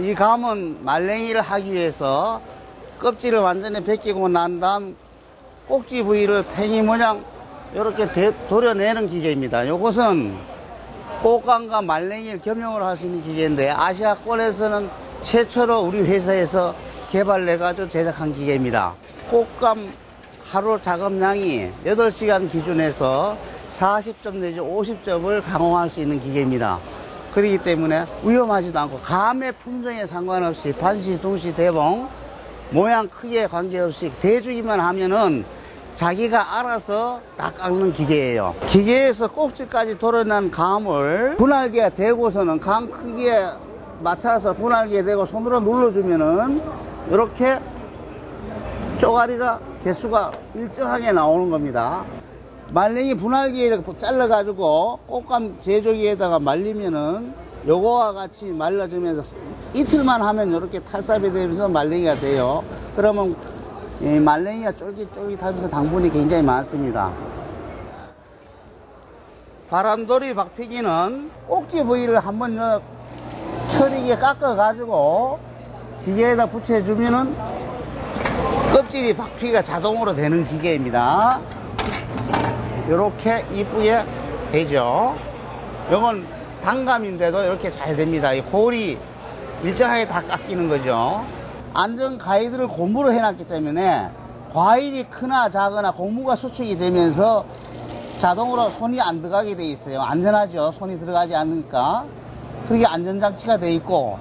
이 감은 말랭이를 하기 위해서 껍질을 완전히 벗기고 난 다음 꼭지 부위를 팽이 모양 이렇게 대- 도려내는 기계입니다. 이것은 꽃감과 말랭이를 겸용을 할 수 있는 기계인데 아시아권에서는 최초로 우리 회사에서 개발해가지고 제작한 기계입니다. 꽃감 하루 작업량이 8시간 기준에서 40점 내지 50점을 강화할 수 있는 기계입니다. 그렇기 때문에 위험하지도 않고 감의 품종에 상관없이 반시, 둥시, 대봉 모양 크기에 관계없이 대주기만 하면은 자기가 알아서 다 깎는 기계예요. 기계에서 꼭지까지 도려난 감을 분할기에 대고서는 감 크기에 맞춰서 분할기에 대고 손으로 눌러주면은 이렇게 쪼가리가 개수가 일정하게 나오는 겁니다. 말랭이 분할기에 잘라가지고 꽃감 제조기에다가 말리면은 요거와 같이 말라주면서 이틀만 하면 이렇게 탈삽이 되면서 말랭이가 돼요. 그러면 이 말랭이가 쫄깃쫄깃하면서 당분이 굉장히 많습니다. 바람돌이 박피기는 꼭지 부위를 한번 요 처리기에 깎아가지고 기계에다 붙여주면은 껍질이 박피가 자동으로 되는 기계입니다. 이렇게 이쁘게 되죠. 이건 단감인데도 이렇게 잘 됩니다. 이 골이 일정하게 다 깎이는 거죠. 안전 가이드를 고무로 해놨기 때문에 과일이 크나 작거나 고무가 수축이 되면서 자동으로 손이 안 들어가게 돼 있어요. 안전하죠. 손이 들어가지 않으니까. 그게 안전장치가 돼 있고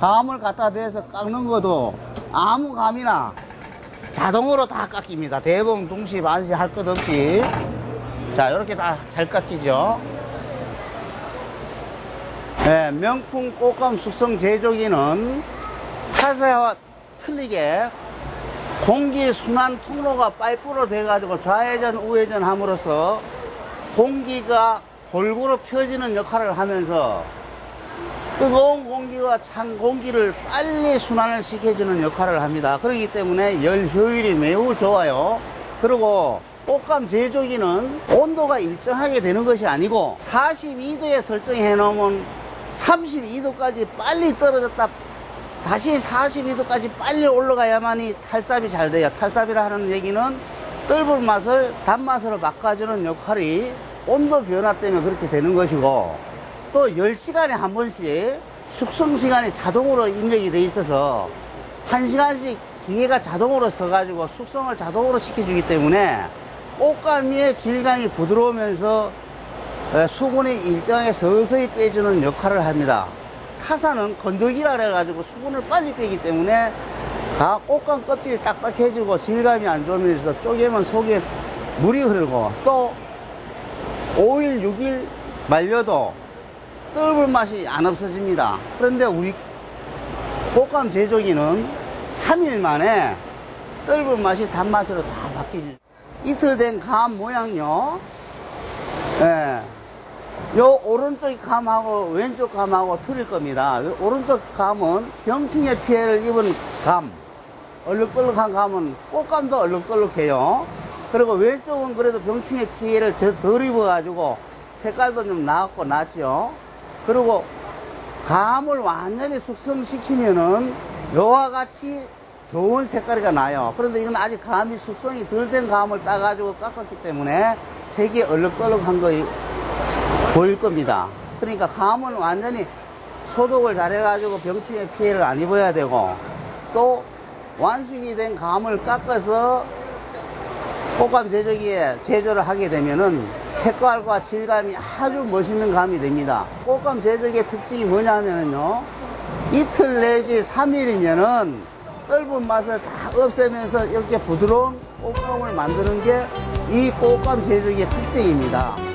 감을 갖다 대서 깎는 것도 아무 감이나 자동으로 다 깎입니다. 대봉, 동시, 반시 할 것 없이. 자, 이렇게 다 잘 깎이죠. 네, 명품 꽃감 숙성 제조기는 타사와 틀리게 공기 순환 통로가 파이프로 돼 가지고 좌회전, 우회전 함으로써 공기가 골고루 펴지는 역할을 하면서 뜨거운 공기와 찬 공기를 빨리 순환을 시켜주는 역할을 합니다. 그렇기 때문에 열 효율이 매우 좋아요. 그리고 꽃감 제조기는 온도가 일정하게 되는 것이 아니고 42도에 설정해 놓으면 32도까지 빨리 떨어졌다 다시 42도까지 빨리 올라가야만이 탈삽이 잘 돼요. 탈삽이라 하는 얘기는 뜰불 맛을 단맛으로 바꿔주는 역할이 온도 변화 때문에 그렇게 되는 것이고 또 10시간에 한 번씩 숙성 시간이 자동으로 입력이 돼 있어서 1시간씩 기계가 자동으로 써가지고 숙성을 자동으로 시켜주기 때문에 꽃감의 질감이 부드러우면서 에, 수분이 일정하게 서서히 빼주는 역할을 합니다. 타사는 건조기라 그래가지고 수분을 빨리 빼기 때문에 다 꽃감 껍질이 딱딱해지고 질감이 안 좋으면서 쪼개면 속에 물이 흐르고 또 5일, 6일 말려도 뜰불 맛이 안 없어집니다. 그런데 우리 꽃감 제조기는 3일 만에 뜰불 맛이 단맛으로 다 바뀌죠. 이틀 된 감 모양요. 예. 요 오른쪽 감하고 왼쪽 감하고 틀릴 겁니다. 요 오른쪽 감은 병충해 피해를 입은 감. 얼룩덜룩한 감은 꽃감도 얼룩덜룩해요. 그리고 왼쪽은 그래도 병충해 피해를 저- 덜 입어가지고 색깔도 좀 나았고 낫죠. 그리고 감을 완전히 숙성시키면은 요와 같이 좋은 색깔이가 나요. 그런데 이건 아직 감이 숙성이 덜 된 감을 따가지고 깎았기 때문에 색이 얼룩덜룩한 거 보일 겁니다. 그러니까 감은 완전히 소독을 잘해가지고 병충해 피해를 안 입어야 되고 또 완숙이 된 감을 깎아서 꽃감 제조기에 제조를 하게 되면은 색깔과 질감이 아주 멋있는 감이 됩니다. 꽃감 제조기의 특징이 뭐냐면요. 이틀 내지 3일이면은 떫은 맛을 다 없애면서 이렇게 부드러운 꽃감을 만드는 게 이 꽃감 제조기의 특징입니다.